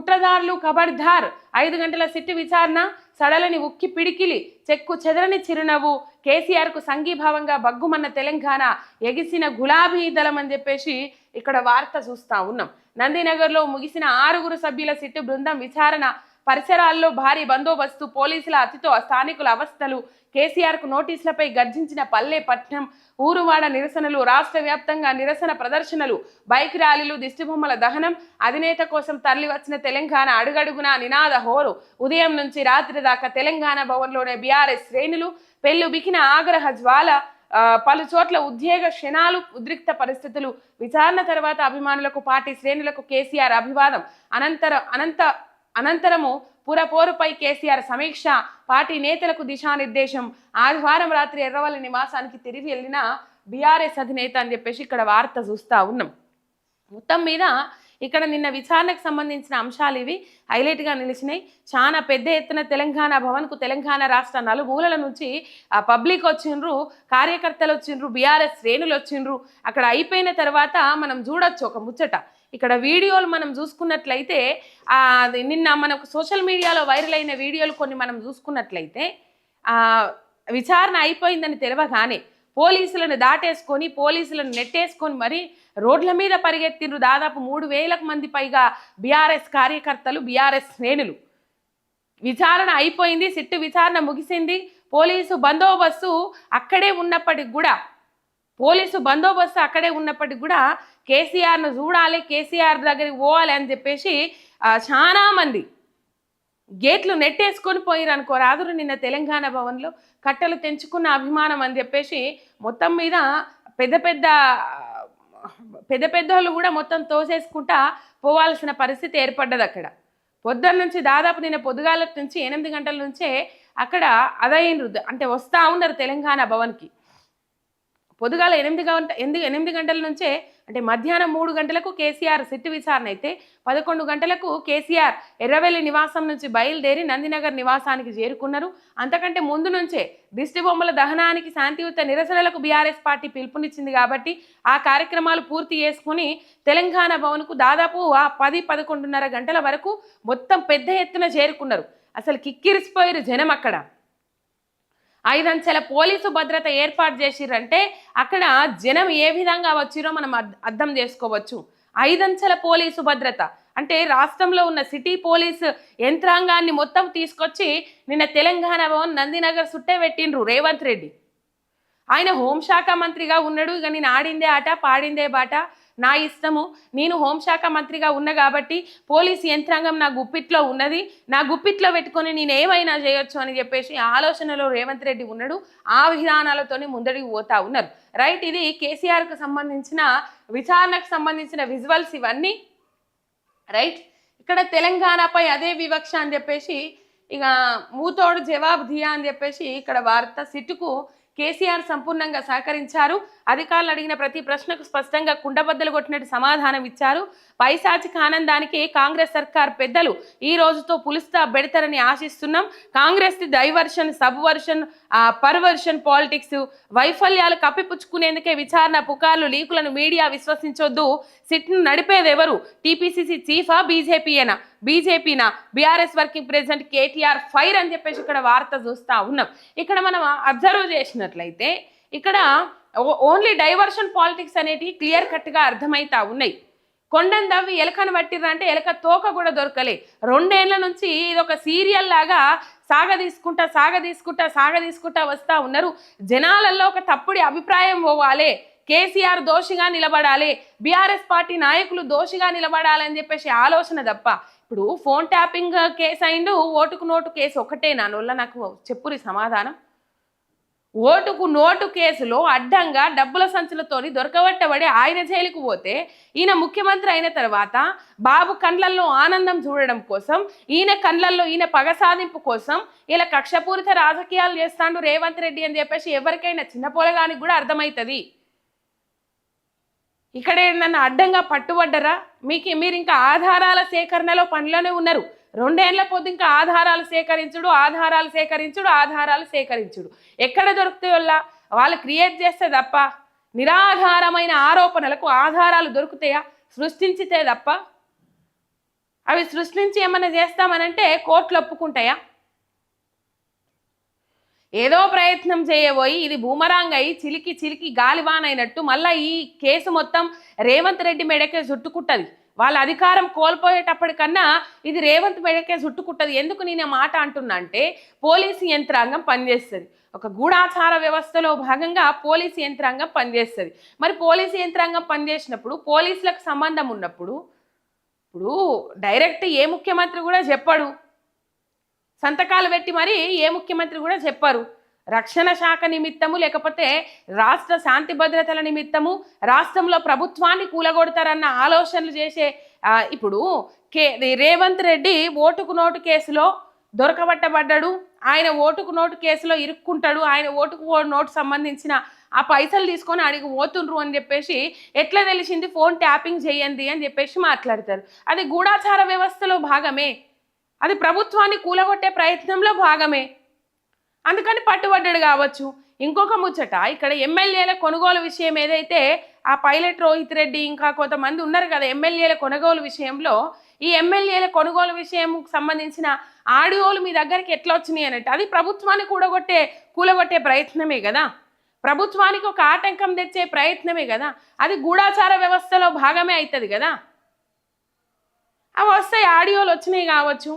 కుట్రదారులు ఖబర్దార్ ఐదు గంటల సిట్టు విచారణ సడలని ఉక్కి పిడికిలి చెక్కు చెదరని చిరునవ్వు కేసీఆర్కు సంఘీభావంగా బగ్గుమన్న తెలంగాణ ఎగిసిన గులాబీ దళం అని చెప్పేసి ఇక్కడ వార్త చూస్తా ఉన్నాం. నందినగర్లో ముగిసిన ఆరుగురు సభ్యుల సిట్టు బృందం విచారణ పరిసరాల్లో భారీ బందోబస్తు పోలీసుల అతితో స్థానికుల అవస్థలు కేసీఆర్కు నోటీసులపై గర్జించిన పల్లె పట్నం ఊరువాడ నిరసనలు రాష్ట్ర వ్యాప్తంగా నిరసన ప్రదర్శనలు బైక్ ర్యాలీలు దిష్టిబొమ్మల దహనం అధినేత కోసం తరలివచ్చిన తెలంగాణ అడుగడుగునా నినాద హోరు. ఉదయం నుంచి రాత్రి దాకా తెలంగాణ భవన్లోనే బీఆర్ఎస్ శ్రేణులు పెళ్ళు బికిన ఆగ్రహ జ్వాల పలు చోట్ల ఉద్వేగ క్షణాలు ఉద్రిక్త పరిస్థితులు. విచారణ తర్వాత అభిమానులకు పార్టీ శ్రేణులకు కేసీఆర్ అభివాదం. అనంతర అనంత అనంతరము పురపోరుపై కేసీఆర్ సమీక్ష. పార్టీ నేతలకు దిశానిర్దేశం. ఆదివారం రాత్రి ఎర్రవల్లి నివాసానికి తిరిగి వెళ్ళిన బీఆర్ఎస్ అధినేత అని చెప్పేసి ఇక్కడ వార్త చూస్తా ఉన్నాం. మొత్తం మీద ఇక్కడ నిన్న విచారణకు సంబంధించిన అంశాలు ఇవి. హైలైట్గా నిలిచినాయి. చాలా పెద్ద ఎత్తున తెలంగాణ భవన్కు తెలంగాణ రాష్ట్ర నలుమూలల నుంచి ఆ పబ్లిక్ వచ్చిండ్రు కార్యకర్తలు వచ్చిండ్రు బీఆర్ఎస్ శ్రేణులు వచ్చిండ్రు. అక్కడ అయిపోయిన తర్వాత మనం చూడొచ్చు ఒక ముచ్చట. ఇక్కడ వీడియోలు మనం చూసుకున్నట్లయితే నిన్న మనకు సోషల్ మీడియాలో వైరల్ అయిన వీడియోలు కొన్ని మనం చూసుకున్నట్లయితే విచారణ అయిపోయిందని తెలవగానే పోలీసులను దాటేసుకొని పోలీసులను నెట్టేసుకొని మరి రోడ్ల మీద పరిగెత్తిండ్రు దాదాపు మూడు వేలకు మంది పైగా బీఆర్ఎస్ కార్యకర్తలు బీఆర్ఎస్ శ్రేణులు. విచారణ అయిపోయింది సిట్టు విచారణ ముగిసింది. పోలీసు బందోబస్తు అక్కడే ఉన్నప్పటికి కూడా పోలీసు బందోబస్తు అక్కడే ఉన్నప్పటికి కూడా కేసీఆర్ను చూడాలి కేసీఆర్ దగ్గరికి పోవాలి అని చెప్పేసి చాలా మంది గేట్లు నెట్టేసుకొని పోయిరు అనుకో రాదురు నిన్న తెలంగాణ భవన్లో కట్టలు తెంచుకున్న అభిమానం అని చెప్పేసి మొత్తం మీద పెద్ద పెద్ద పెద్ద పెద్దోళ్ళు కూడా మొత్తం తోసేసుకుంటా పోవాల్సిన పరిస్థితి ఏర్పడ్డది అక్కడ. పొద్దున్న నుంచి దాదాపు నిన్న పొద్దుగాల నుంచి ఎనిమిది గంటల నుంచే అక్కడ అదైనరు అంటే వస్తూ ఉన్నారు తెలంగాణ భవన్కి. పొద్దుగాల ఎనిమిది గంట ఎనిమిది ఎనిమిది గంటల నుంచే అంటే మధ్యాహ్నం మూడు గంటలకు కేసీఆర్ సిట్టు విచారణ అయితే పదకొండు గంటలకు కేసీఆర్ ఎర్రవెల్లి నివాసం నుంచి బయలుదేరి నందినగర్ నివాసానికి చేరుకున్నారు. అంతకంటే ముందు నుంచే దిష్టి బొమ్మల దహనానికి శాంతియుత నిరసనలకు బీఆర్ఎస్ పార్టీ పిలుపునిచ్చింది కాబట్టి ఆ కార్యక్రమాలు పూర్తి చేసుకుని తెలంగాణ భవన్కు దాదాపు ఆ పది పదకొండున్నర గంటల వరకు మొత్తం పెద్ద ఎత్తున చేరుకున్నారు. అసలు కిక్కిరిసిపోయారు జనం అక్కడ. ఐదంచెల పోలీసు భద్రత ఏర్పాటు చేసిర్రంటే అక్కడ జనం ఏ విధంగా వచ్చిరో మనం అర్థం చేసుకోవచ్చు. ఐదంచెల పోలీసు భద్రత. అంటే రాష్ట్రంలో ఉన్న సిటీ పోలీసు యంత్రాంగాన్ని మొత్తం తీసుకొచ్చి నిన్న తెలంగాణ భవన్ నందినగర్ సుట్టే పెట్టిండ్రు రేవంత్ రెడ్డి. ఆయన హోంశాఖ మంత్రిగా ఉన్నాడు. ఇక నేను ఆడిందే ఆట పాడిందే బాట. నా ఇష్టము. నేను హోంశాఖ మంత్రిగా ఉన్నా కాబట్టి పోలీసు యంత్రాంగం నా గుప్పిట్లో ఉన్నది. నా గుప్పిట్లో పెట్టుకొని నేను ఏమైనా చేయొచ్చు అని చెప్పేసి ఆలోచనలో రేవంత్ రెడ్డి ఉన్నాడు. ఆ విధానాలతోనే ముందడికి పోతా ఉన్నారు. రైట్ ఇది కేసీఆర్కు సంబంధించిన విచారణకు సంబంధించిన విజువల్స్ ఇవన్నీ. రైట్ ఇక్కడ తెలంగాణపై అదే వివక్ష అని చెప్పేసి ఇక మూతోడు జవాబు దియా అని చెప్పేసి ఇక్కడ వార్త సిట్టుకు కేసీఆర్ సంపూర్ణంగా సహకరించారు. అధికారులు అడిగిన ప్రతి ప్రశ్నకు స్పష్టంగా కుండబద్దలు కొట్టినట్టు సమాధానం ఇచ్చారు. పైశాచిక ఆనందానికి కాంగ్రెస్ సర్కార్ పెద్దలు ఈ రోజుతో పులుస్తా పెడతారని ఆశిస్తున్నాం. Congress the diversion subversion perversion politics వైఫల్యాలు కప్పిపుచ్చుకునేందుకే విచారణ పుకార్లు లీకులను మీడియా విశ్వసించొద్దు. సిట్ను నడిపేది ఎవరు టీపీసీసీ చీఫా బీజేపీయేనా? బీజేపీనా? BRS working president KTR fire అని చెప్పేసి ఇక్కడ వార్త చూస్తా ఉన్నాం. ఇక్కడ మనం అబ్జర్వ్ చేసినట్లయితే ఇక్కడ ఓన్లీ డైవర్షన్ పాలిటిక్స్ అనేటివి క్లియర్ కట్గా అర్థమవుతా ఉన్నాయి. కొండను దవ్వి ఎలకను పట్టిర్రంటే ఎలక తోక కూడా దొరకలే. రెండేళ్ళ నుంచి ఇది ఒక సీరియల్ లాగా సాగ తీసుకుంటా సాగ తీసుకుంటా సాగ తీసుకుంటా వస్తా ఉన్నారు. జనాలలో ఒక తప్పుడు అభిప్రాయం పోవాలి. కేసీఆర్ దోషిగా నిలబడాలి. బీఆర్ఎస్ పార్టీ నాయకులు దోషిగా నిలబడాలని చెప్పేసి ఆలోచన తప్ప. ఇప్పుడు ఫోన్ ట్యాపింగ్ కేసు అయిండు ఓటుకు నోటు కేసు ఒకటే నా నాకు చెప్పురి సమాధానం. ఓటుకు నోటు కేసులో అడ్డంగా డబ్బుల సంచులతోని దొరకబట్టబడి ఆయన జైలుకు పోతే ఈయన ముఖ్యమంత్రి అయిన తర్వాత బాబు కండ్లల్లో ఆనందం చూడడం కోసం ఈయన కండ్లల్లో ఈయన పగ సాధింపు కోసం ఇలా కక్షపూరిత రాజకీయాలు చేస్తాడు రేవంత్ రెడ్డి అని చెప్పేసి ఎవరికైనా చిన్న పొలగానికి కూడా అర్థమవుతుంది ఇక్కడ నన్ను అడ్డంగా పట్టుబడ్డరా? మీకు మీరు ఇంకా ఆధారాల సేకరణలో పనిలోనే ఉన్నారు. రెండేళ్ళ పొద్దు ఇంకా ఆధారాలు సేకరించుడు ఆధారాలు సేకరించుడు ఆధారాలు సేకరించుడు. ఎక్కడ దొరుకుతాయి వల్ల వాళ్ళు క్రియేట్ చేస్తే తప్ప నిరాధారమైన ఆరోపణలకు ఆధారాలు దొరుకుతాయా? సృష్టించితే తప్ప? అవి సృష్టించి ఏమన్నా చేస్తామనంటే కోర్టులు ఒప్పుకుంటాయా? ఏదో ప్రయత్నం చేయబోయి ఇది బూమరాంగ్ అయి చిలికి చిలికి గాలివాన్ అయినట్టు మళ్ళీ ఈ కేసు మొత్తం రేవంత్ రెడ్డి మెడకే చుట్టుకుంటుంది. వాళ్ళ అధికారం కోల్పోయేటప్పటికన్నా ఇది రేవంత్ మెడకే చుట్టుకుంటుంది. ఎందుకు నేను మాట అంటున్నా అంటే పోలీసు యంత్రాంగం పనిచేస్తుంది. ఒక గూఢాచార వ్యవస్థలో భాగంగా పోలీసు యంత్రాంగం పనిచేస్తుంది. మరి పోలీసు యంత్రాంగం పనిచేసినప్పుడు పోలీసులకు సంబంధం ఉన్నప్పుడు ఇప్పుడు డైరెక్ట్ ఏ ముఖ్యమంత్రి కూడా చెప్పడు. సంతకాలు పెట్టి మరి ఏ ముఖ్యమంత్రి కూడా చెప్పారు. రక్షణ శాఖ నిమిత్తము లేకపోతే రాష్ట్ర శాంతి భద్రతల నిమిత్తము రాష్ట్రంలో ప్రభుత్వాన్ని కూలగొడతారన్న ఆలోచనలు చేసే ఇప్పుడు కే రేవంత్ రెడ్డి ఓటుకు నోటు కేసులో దొరకబట్టబడ్డాడు. ఆయన ఓటుకు నోటు కేసులో ఇరుక్కుంటాడు. ఆయన ఓటుకు నోటు సంబంధించిన ఆ పైసలు తీసుకొని అడిగి పోతుండ్రు అని చెప్పేసి ఎట్లా తెలిసింది? ఫోన్ ట్యాపింగ్ చేయండి అని చెప్పేసి మాట్లాడతారు. అది గూఢాచార వ్యవస్థలో భాగమే. అది ప్రభుత్వాన్ని కూలగొట్టే ప్రయత్నంలో భాగమే. అందుకని పట్టుబడ్డాడు కావచ్చు. ఇంకొక ముచ్చట ఇక్కడ ఎమ్మెల్యేల కొనుగోలు విషయం ఏదైతే ఆ పైలట్ రోహిత్ రెడ్డి ఇంకా కొంతమంది ఉన్నారు కదా ఎమ్మెల్యేల కొనుగోలు విషయంలో ఈ ఎమ్మెల్యేల కొనుగోలు విషయం సంబంధించిన ఆడియోలు మీ దగ్గరికి ఎట్లా వచ్చినాయి అన్నట్టు. అది ప్రభుత్వాన్ని కూడగొట్టే కూలగొట్టే ప్రయత్నమే కదా. ప్రభుత్వానికి ఒక ఆటంకం తెచ్చే ప్రయత్నమే కదా. అది గూఢాచార వ్యవస్థలో భాగమే అవుతుంది కదా. అవి వస్తాయి ఆడియోలు వచ్చినాయి కావచ్చు.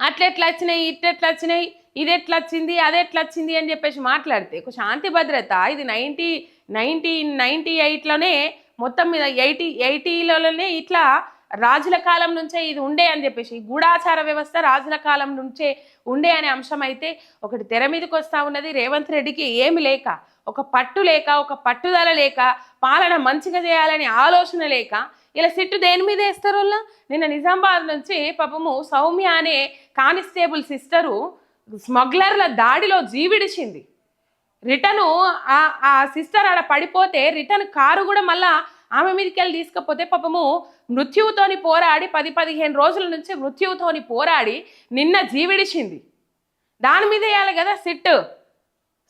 అట్లెట్లా వచ్చినాయి ఇట్లెట్లా వచ్చినాయి ఇది ఎట్లా వచ్చింది అది ఎట్లా వచ్చింది అని చెప్పేసి మాట్లాడితే ఒక శాంతి భద్రత ఇది నైంటీ నైన్టీన్ నైంటీ ఎయిట్లోనే మొత్తం మీద ఎయిటీ ఎయిటీలలోనే ఇట్లా రాజుల కాలం నుంచే ఇది ఉండే అని చెప్పేసి గూఢాచార వ్యవస్థ రాజుల కాలం నుంచే ఉండే అనే అంశం అయితే ఒకటి తెర మీదకి వస్తూ ఉన్నది. రేవంత్ రెడ్డికి ఏమి లేక ఒక పట్టు లేక ఒక పట్టుదల లేక పాలన మంచిగా చేయాలని ఆలోచన లేక ఇలా సిట్టు దేని మీద వేస్తారు వాళ్ళ? నిన్న నిజామాబాద్ నుంచి పాపము సౌమ్య అనే కానిస్టేబుల్ సిస్టరు స్మగ్లర్ల దాడిలో జీవిడిచింది. రిటర్ను ఆ ఆ సిస్టర్ ఆడ పడిపోతే రిటర్న్ కారు కూడా మళ్ళా ఆమె మీదకి వెళ్ళి తీసుకపోతే పాపము మృత్యువుతోని పోరాడి పది పదిహేను రోజుల నుంచి మృత్యువుతోని పోరాడి నిన్న జీవిడిచింది. దాని మీద వేయాలి కదా సిట్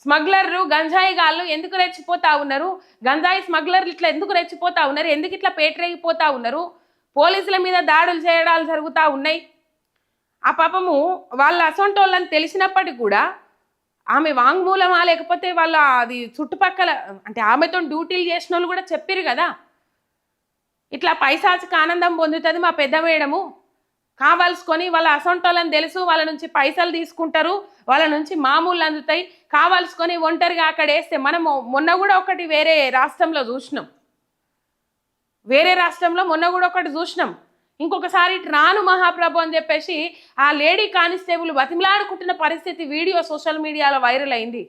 స్మగ్లర్లు గంజాయి గాళ్ళు ఎందుకు రెచ్చిపోతా ఉన్నారు? గంజాయి స్మగ్లర్లు ఇట్లా ఎందుకు రెచ్చిపోతా ఉన్నారు? ఎందుకు ఇట్లా పేటరేగిపోతా ఉన్నారు? పోలీసుల మీద దాడులు చేయడాలు జరుగుతూ ఉన్నాయి. ఆ పాపము వాళ్ళ అసొంటోళ్ళని తెలిసినప్పటికీ కూడా ఆమె వాంగ్మూలమా లేకపోతే వాళ్ళ అది చుట్టుపక్కల అంటే ఆమెతో డ్యూటీలు చేసిన వాళ్ళు కూడా చెప్పారు కదా. ఇట్లా పైసాచిక ఆనందం పొందుతుంది మా పెద్ద మేడము. కావాల్సుకొని వాళ్ళ అసొంటోళ్ళని తెలుసు వాళ్ళ నుంచి పైసలు తీసుకుంటారు వాళ్ళ నుంచి మామూలు అందుతాయి. కావాల్సుకొని ఒంటరిగా అక్కడ వేస్తే మనము మొన్న కూడా ఒకటి వేరే రాష్ట్రంలో చూసినాం. వేరే రాష్ట్రంలో మొన్న కూడా ఒకటి చూసినాం. ఇంకొకసారి ఇటు రాను మహాప్రభు అని చెప్పేసి ఆ లేడీ కానిస్టేబుల్ బతిమలాడుకుంటున్న పరిస్థితి వీడియో సోషల్ మీడియాలో వైరల్ అయింది.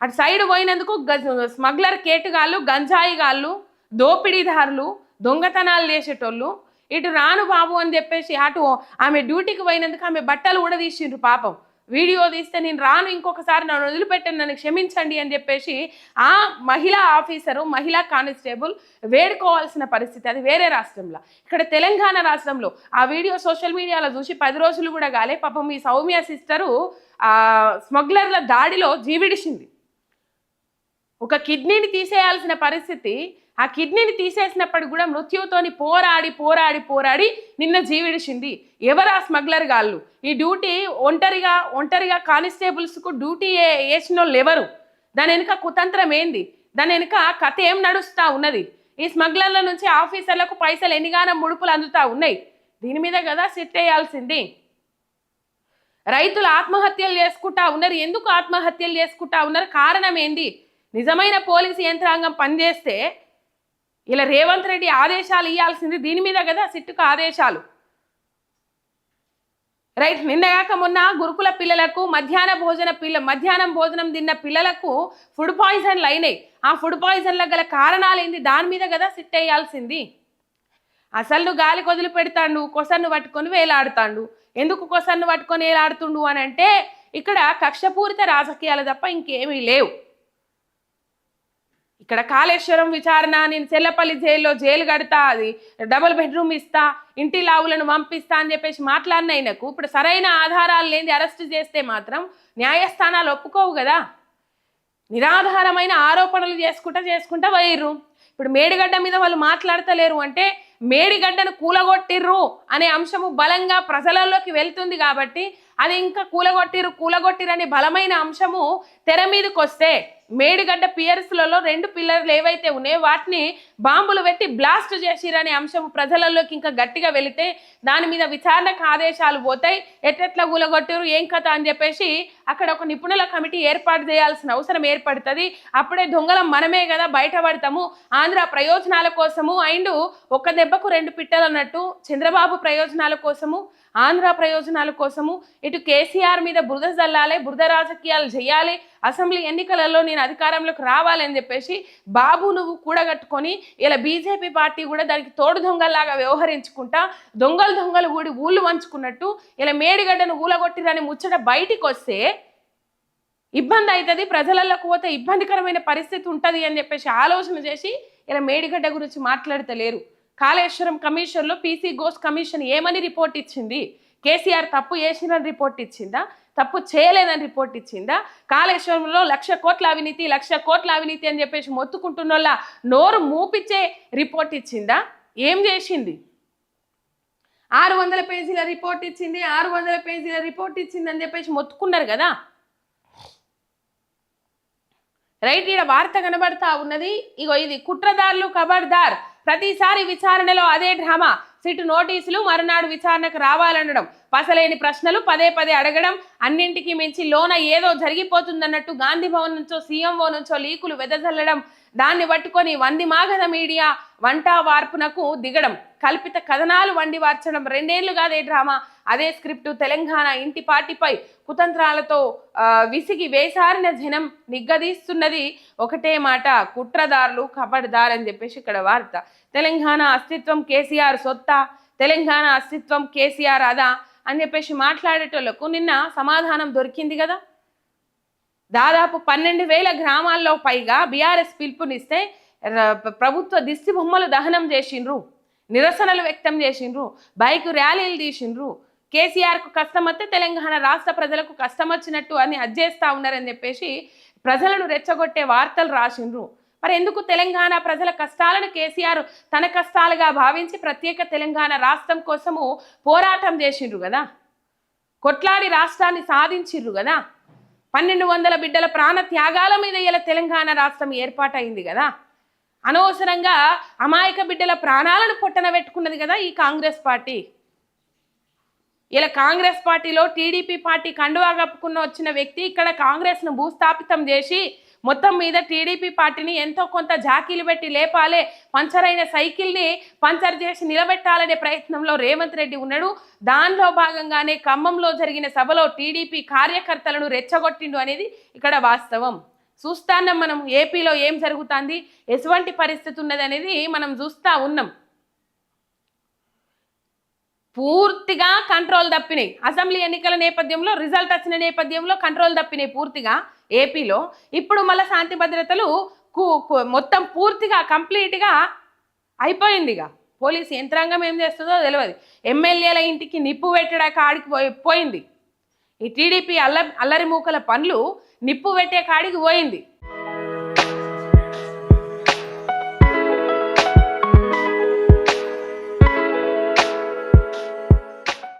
అటు సైడ్ పోయినందుకు స్మగ్లర్ కేటుగాళ్ళు గంజాయి గాళ్ళు దోపిడీదారులు దొంగతనాలు చేసేటోళ్ళు ఇటు రాను బాబు అని చెప్పేసి అటు ఆమె డ్యూటీకి పోయినందుకు ఆమె బట్టలు కూడా తీసిండ్రు పాపం. వీడియో తీస్తే నేను రాను ఇంకొకసారి నన్ను వదిలిపెట్టండి నన్ను క్షమించండి అని చెప్పేసి ఆ మహిళా ఆఫీసరు మహిళా కానిస్టేబుల్ వేడుకోవాల్సిన పరిస్థితి అది వేరే రాష్ట్రంలో. ఇక్కడ తెలంగాణ రాష్ట్రంలో ఆ వీడియో సోషల్ మీడియాలో చూసి పది రోజులు కూడా కాలే పాపం ఈ సౌమ్య సిస్టరు స్మగ్లర్ల దాడిలో జీవిడిచింది ఒక కిడ్నీని తీసేయాల్సిన పరిస్థితి ఆ కిడ్నీని తీసేసినప్పుడు కూడా మృత్యువుతోని పోరాడి పోరాడి పోరాడి నిన్న జీవిడిచింది ఎవరు ఆ స్మగ్లర్ గాళ్ళు? ఈ డ్యూటీ ఒంటరిగా ఒంటరిగా కానిస్టేబుల్స్కు డ్యూటీ వేసిన వాళ్ళు ఎవరు? దాని వెనుక కుతంత్రం ఏంది? దాని వెనుక కథ ఏం నడుస్తూ ఉన్నది? ఈ స్మగ్లర్ల నుంచి ఆఫీసర్లకు పైసలు ఎన్నిగానో ముడుపులు అందుతా ఉన్నాయి? దీని మీద కదా సిట్ వేయాల్సింది. రైతులు ఆత్మహత్యలు చేసుకుంటా ఉన్నారు. ఎందుకు ఆత్మహత్యలు చేసుకుంటా ఉన్నారు? కారణం ఏంది? నిజమైన పోలీసు యంత్రాంగం పనిచేస్తే ఇలా రేవంత్ రెడ్డి ఆదేశాలు ఇవ్వాల్సింది దీని మీద కదా సిట్టుకు ఆదేశాలు. రైట్ నిన్నగాక మొన్న గురుకుల పిల్లలకు మధ్యాహ్న భోజన పిల్ల మధ్యాహ్నం భోజనం తిన్న పిల్లలకు ఫుడ్ పాయిజన్లు అయినాయి ఆ ఫుడ్ పాయిజన్లకు గల కారణాలు ఏంది? దాని మీద కదా సిట్ వేయాల్సింది. అసలు నువ్వు గాలి కొదిలి పెడతాడు కొసన్ను పట్టుకొని వేలాడుతాడు. ఎందుకు కొసన్ను పట్టుకొని వేలాడుతుండు అని అంటే ఇక్కడ కక్షపూరిత రాజకీయాలు తప్ప ఇంకేమీ లేవు. ఇక్కడ కాళేశ్వరం విచారణ నేను చెల్లపల్లి జైల్లో జైలు కడతా అది డబుల్ బెడ్రూమ్ ఇస్తా ఇంటి లావులను పంపిస్తా అని చెప్పేసి మాట్లాడిన ఆయనకు ఇప్పుడు సరైన ఆధారాలు లేని అరెస్ట్ చేస్తే మాత్రం న్యాయస్థానాలు ఒప్పుకోవు కదా. నిరాధారమైన ఆరోపణలు చేసుకుంటా చేసుకుంటా పోయిర్రు. ఇప్పుడు మేడిగడ్డ మీద వాళ్ళు మాట్లాడతలేరు అంటే మేడిగడ్డను కూలగొట్టిర్రు అనే అంశము బలంగా ప్రజలలోకి వెళ్తుంది కాబట్టి అది ఇంకా కూలగొట్టిర్రు కూలగొట్టిరు అనే బలమైన అంశము తెర మీదకి వస్తే మేడిగడ్డ పియర్స్లలో రెండు పిల్లర్లు ఏవైతే ఉన్నాయో వాటిని బాంబులు పెట్టి బ్లాస్ట్ చేసిరనే అంశం ప్రజలలోకి ఇంకా గట్టిగా వెళితే దాని మీద విచారణకు ఆదేశాలు పోతాయి. ఎట్లెట్లా కూలగొట్టారు ఏం కథ అని చెప్పేసి అక్కడ ఒక నిపుణుల కమిటీ ఏర్పాటు చేయాల్సిన అవసరం ఏర్పడుతుంది. అప్పుడే దొంగలం మనమే కదా బయటపడతాము ఆంధ్ర ప్రయోజనాల కోసము అండ్ ఒక దెబ్బకు రెండు పిట్టలు అన్నట్టు చంద్రబాబు ప్రయోజనాల కోసము ఆంధ్ర ప్రయోజనాల కోసము ఇటు కేసీఆర్ మీద బురద జల్లాలి బురద రాజకీయాలు చేయాలి అసెంబ్లీ ఎన్నికలలో నేను అధికారంలోకి రావాలని చెప్పేసి బాబు నువ్వు కూడగట్టుకొని ఇలా బీజేపీ పార్టీ కూడా దానికి తోడు దొంగల్లాగా వ్యవహరించుకుంటా దొంగలు దొంగలు కూడి ఊళ్ళు వంచుకున్నట్టు ఇలా మేడిగడ్డను ఊలగొట్టిరని ముచ్చట బయటికి వస్తే ఇబ్బంది అవుతుంది ప్రజలలోకి పోతే ఇబ్బందికరమైన పరిస్థితి ఉంటుంది అని చెప్పేసి ఆలోచన చేసి ఇలా మేడిగడ్డ గురించి మాట్లాడతలేరు. కాళేశ్వరం కమిషన్లో పీసీ గోస్ కమిషన్ ఏమని రిపోర్ట్ ఇచ్చింది? కేసీఆర్ తప్పు చేసినని రిపోర్ట్ ఇచ్చిందా? తప్పు చేయలేదని రిపోర్ట్ ఇచ్చిందా? కాళేశ్వరంలో లక్ష కోట్ల అవినీతి లక్ష కోట్ల అవినీతి అని చెప్పేసి మొత్తుకుంటున్నోళ్ళ నోరు మూపిచ్చే రిపోర్ట్ ఇచ్చిందా? ఏం చేసింది? ఆరు వందల పేజీల రిపోర్ట్ ఇచ్చింది ఆరు వందల పేజీల రిపోర్ట్ ఇచ్చింది అని చెప్పేసి మొత్తుకున్నారు కదా. రైట్ ఈడ వార్త కనబడతా ఉన్నది. ఇగో ఇది కుట్రదారులు కబర్దార్. ప్రతిసారి విచారణలో అదే డ్రామా. సిట్ నోటీసులు మరునాడు విచారణకు రావాలనడం. పసలేని ప్రశ్నలు పదే పదే అడగడం అన్నింటికి మించి లోన ఏదో జరిగిపోతుందన్నట్టు గాంధీ భవన్ నుంచో సీఎంఓ నుంచో లీకులు వెదజల్లడం దాన్ని పట్టుకొని వంది మాగధ మీడియా వంట వార్పునకు దిగడం కల్పిత కథనాలు వండి వార్చడం రెండేళ్ళు కాదే డ్రామా. అదే స్క్రిప్టు తెలంగాణ ఇంటి పార్టీపై కుతంత్రాలతో విసిగి వేసారిన జనం నిగ్గదీస్తున్నది ఒకటే మాట కుట్రదారులు కబడ్దార్ అని చెప్పేసి ఇక్కడ వార్త. తెలంగాణ అస్తిత్వం కేసీఆర్ సొత్తా తెలంగాణ అస్తిత్వం కేసీఆర్ అదా అని చెప్పేసి మాట్లాడేటోళ్ళకు నిన్న సమాధానం దొరికింది కదా. దాదాపు పన్నెండు వేల గ్రామాల్లో పైగా బీఆర్ఎస్ పిలుపునిస్తే ప్రభుత్వ దిష్టి బొమ్మలు దహనం చేసిండ్రు. నిరసనలు వ్యక్తం చేసిండ్రు. బైక్ ర్యాలీలు తీసిండ్రు. కేసీఆర్కు కష్టం వస్తే తెలంగాణ రాష్ట్ర ప్రజలకు కష్టం వచ్చినట్టు అని అజ్జేస్తా ఉన్నారని చెప్పేసి ప్రజలను రెచ్చగొట్టే వార్తలు రాసిండ్రు. మరి ఎందుకు తెలంగాణ ప్రజల కష్టాలను కేసీఆర్ తన కష్టాలుగా భావించి ప్రత్యేక తెలంగాణ రాష్ట్రం కోసము పోరాటం చేసిండ్రు కదా? కొట్లాడి రాష్ట్రాన్ని సాధించిండ్రు కదా? పన్నెండు వందల బిడ్డల ప్రాణ త్యాగాల మీద ఇలా తెలంగాణ రాష్ట్రం ఏర్పాటైంది కదా? అనవసరంగా అమాయక బిడ్డల ప్రాణాలను పొట్టన పెట్టుకున్నది కదా ఈ కాంగ్రెస్ పార్టీ. ఇలా కాంగ్రెస్ పార్టీలో టీడీపీ పార్టీ కండువా కప్పుకున్న వచ్చిన వ్యక్తి ఇక్కడ కాంగ్రెస్ను భూస్థాపితం చేసి మొత్తం మీద టీడీపీ పార్టీని ఎంతో కొంత జాకీలు పెట్టి లేపాలే పంచర్ అయిన సైకిల్ని పంచర్ చేసి నిలబెట్టాలనే ప్రయత్నంలో రేవంత్ రెడ్డి ఉన్నాడు. దానిలో భాగంగానే ఖమ్మంలో జరిగిన సభలో టీడీపీ కార్యకర్తలను రెచ్చగొట్టిండు అనేది ఇక్కడ వాస్తవం. చూస్తాన్నాం మనం ఏపీలో ఏం జరుగుతుంది ఎటువంటి పరిస్థితి ఉన్నది అనేది మనం చూస్తా ఉన్నాం. పూర్తిగా కంట్రోల్ తప్పినాయి. అసెంబ్లీ ఎన్నికల నేపథ్యంలో రిజల్ట్ వచ్చిన నేపథ్యంలో కంట్రోల్ తప్పినాయి పూర్తిగా ఏపీలో. ఇప్పుడు మళ్ళీ శాంతి భద్రతలు కు- మొత్తం పూర్తిగా కంప్లీట్గా అయిపోయిందిగా పోలీస్ యంత్రాంగం ఏం చేస్తుందో తెలియదు ఎమ్మెల్యేల ఇంటికి నిప్పు పెట్టడా కాడికి పోయి పోయింది. ఈ టీడీపీ అల్ల అల్లరి మూకల పనులు నిప్పు పెట్టే కాడికి పోయింది.